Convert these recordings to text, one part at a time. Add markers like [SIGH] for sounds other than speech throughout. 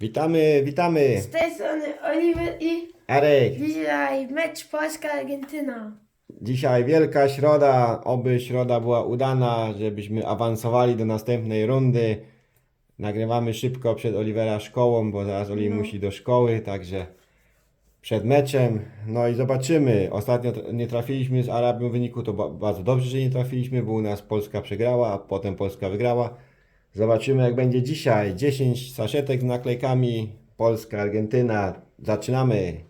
Witamy, witamy! Z tej strony Oliver i Arek, dzisiaj mecz Polska-Argentyna. dzisiaj wielka środa, oby środa była udana, żebyśmy awansowali do następnej rundy. Nagrywamy szybko przed Olivera szkołą, bo zaraz Oli No. musi do szkoły, także przed meczem. No i zobaczymy. Ostatnio nie trafiliśmy z Arabią w wyniku, to ba- bardzo dobrze, że nie trafiliśmy, bo u nas Polska przegrała, a potem Polska wygrała. Zobaczymy jak będzie dzisiaj. 10 saszetek z naklejkami. Polska, Argentyna. Zaczynamy.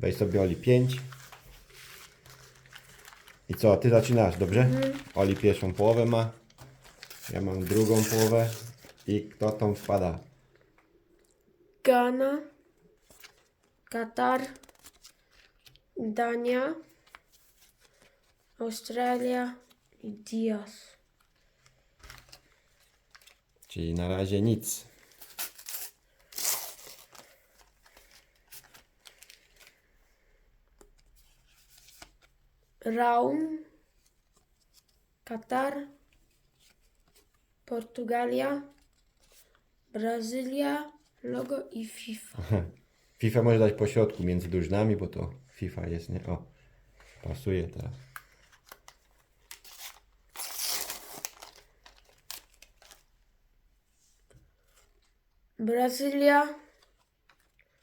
Weź sobie Oli 5. I co, ty zaczynasz, dobrze? Oli pierwszą połowę ma. Ja mam drugą połowę. I kto tam wpada? Ghana, Katar, Dania, Australia i Diaz. Czyli na razie nic. Raum, Katar, Portugalia, Brazylia, logo i FIFA. FIFA może dać po środku między drużynami, bo to FIFA jest, nie? O, pasuje teraz. Brazylia,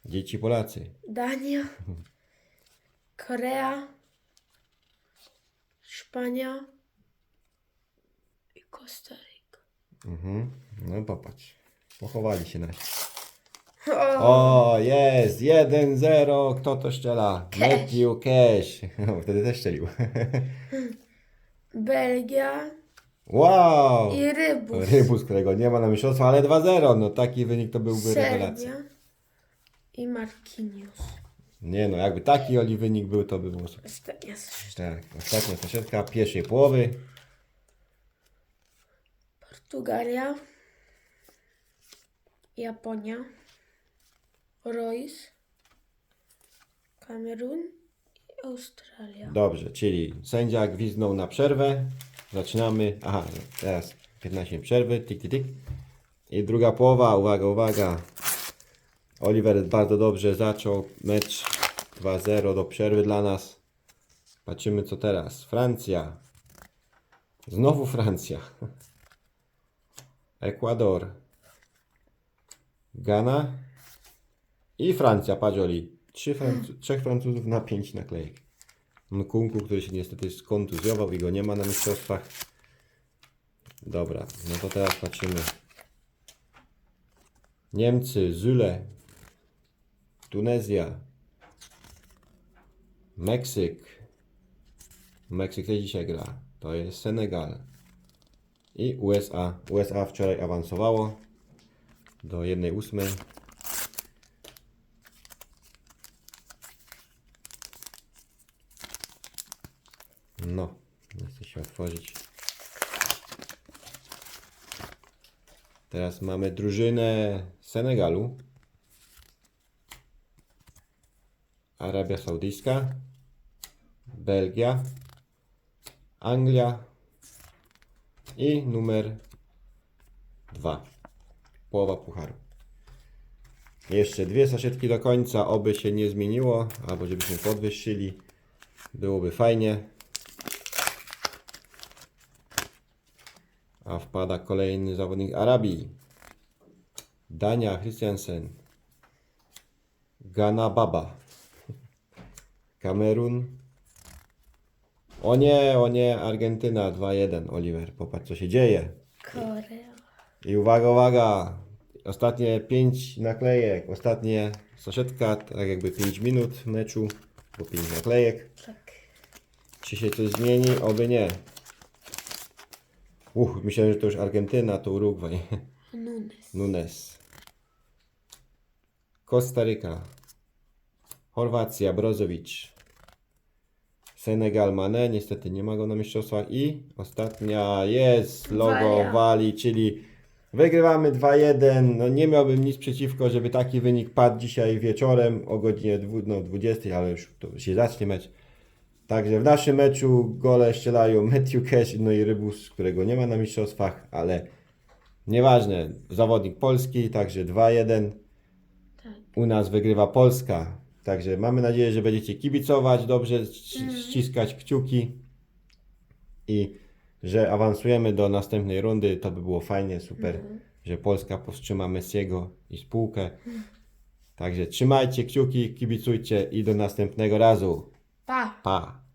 Dzieci Polacy. Dania, Korea, Hiszpania i Kostaryka. Mhm. No popatrz. Pochowali się nasi. O, jest! 1-0. Kto to strzela? Matthew Cash. [LAUGHS] Wtedy też strzelił. [LAUGHS] Belgia Wow! i Rybus. Rybus, którego nie ma na mistrzostwa, ale 2-0. No taki wynik to byłby rewelacja. Serbia i Marquinhos. Nie no, jakby taki Oli wynik był, to by było super. Ostatnia strzał. Tak, ostatnia saszetka pierwszej połowy. Portugalia, Japonia, Royce, Kamerun i Australia. Dobrze, czyli sędzia gwizdnął na przerwę. Zaczynamy. Aha, teraz 15 minut przerwy. Tik, tik, tik. I druga połowa. Uwaga, uwaga. Oliver bardzo dobrze zaczął mecz 2-0 do przerwy dla nas. Patrzymy co teraz. Francja. Znowu Francja. [LAUGHS] Ekwador. Ghana. I Francja, patrz Oli. Francu- trzech Francuzów na pięć naklejek. Nkunku, który się niestety skontuzjował i go nie ma na mistrzostwach. Dobra, no to teraz patrzymy. Niemcy, Zule, Tunezja, Meksyk. Meksyk też dzisiaj gra. To jest Senegal. I USA. USA wczoraj awansowało do 1-8. No, nie chce się otworzyć. Teraz mamy drużynę Senegalu. Arabia Saudyjska. Belgia. Anglia. I numer dwa. Połowa pucharu. Jeszcze dwie saszetki do końca, oby się nie zmieniło, albo żebyśmy podwyższyli. Byłoby fajnie. A wpada kolejny zawodnik Arabii. Dania Christiansen. Ghana Baba. Kamerun. O nie, o nie, Argentyna 2-1. Oliver, popatrz co się dzieje. Korea. I uwaga, uwaga. Ostatnie 5 naklejek. Ostatnie saszetka, tak jakby 5 minut meczu, bo 5 naklejek. Tak. Czy się coś zmieni? Oby nie. Uch, myślałem, że to już Argentyna, to Urugwaj. Nunes. Nunes. Kostaryka. Chorwacja, Brozowicz. Senegal, Mane. Niestety nie ma go na mistrzostwach. I ostatnia jest logo Walia. Wali, czyli wygrywamy 2-1. No nie miałbym nic przeciwko, żeby taki wynik padł dzisiaj wieczorem o godzinie dwu- no, 20, ale już to się zacznie mecz. Także w naszym meczu gole strzelają Matthew Cash no i Rybus, którego nie ma na mistrzostwach, ale Nieważne, zawodnik polski, także 2-1. u nas wygrywa Polska. Także mamy nadzieję, że będziecie kibicować dobrze, ś- ściskać kciuki i że awansujemy do następnej rundy. To by było fajnie, super, że Polska powstrzyma Messiego i spółkę. Także trzymajcie kciuki, kibicujcie i do następnego razu. 爸。爸。